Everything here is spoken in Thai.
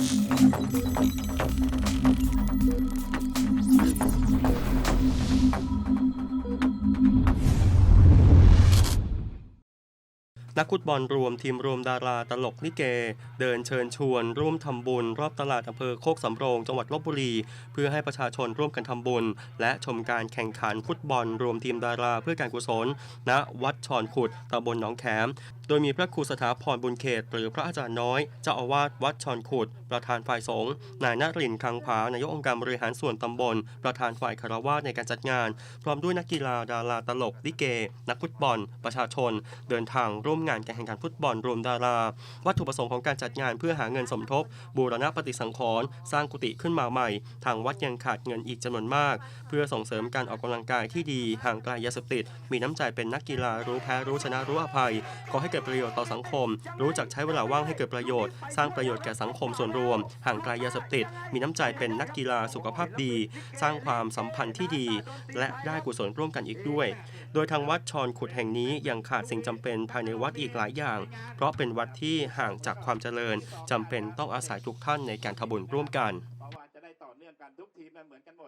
นักฟุตบอลรวมทีมรวมดาราตลกลิเก เดินเชิญชวน ร่วมทำบุญ รอบตลาดอำเภอโคกสำโรงจังหวัดลบบุรี เพื่อให้ประชาชนร่วมกันทำบุญ และชมการแข่งขันฟุตบอล รวมทีมดาราเพื่อการกุศลณวัดชอนขุดตำบลหนองแขม โดยมีพระครูสถาพรบุญเขต หรือพระอาจารย์น้อยเจ้าอาวาสวัดชอนขุด ประธานฝ่ายสงฆ์นายนรินทร์คังผานายกองค์การบริหารส่วนตำบล ประธานฝ่ายคารวาสในการจัดงาน พร้อมด้วยนักกีฬาดาราตลกลิเก นักฟุตบอล ประชาชน เดินทางร่วมงานการแข่งขันฟุตบอลรวมดารา วัตถุประสงค์ของการจัดงานเพื่อหาเงินสมทบ บูรณะปฏิสังขรณ์สร้างกุฏิขึ้นมาใหม่ ทางวัดยังขาดเงินอีกจำนวนมาก เพื่อส่งเสริมการออกกำลังกายที่ดีห่างไกลยาเสพติดมีน้ำใจเป็นนักกีฬารู้แพ้รู้ชนะรู้อภัยขอให้เกิดประโยชน์ต่อสังคม รู้จักใช้เวลาว่างให้เกิดประโยชน์ สร้างประโยชน์แก่สังคมส่วนรวม ห่างไกลยาเสพติด มีน้ำใจเป็นนักกีฬาสุขภาพดี สร้างความสัมพันธ์ที่ดี และได้กุศลร่วมกันอีกด้วย โดยทางวัดชอนขุดแห่งนี้ยังขาดสิ่งจำเป็นภายในวัดอีกหลายอย่าง เพราะเป็นวัดที่ห่างจากความเจริญจำเป็นต้องอาศัยทุกท่านในการทำบุญร่วมกัน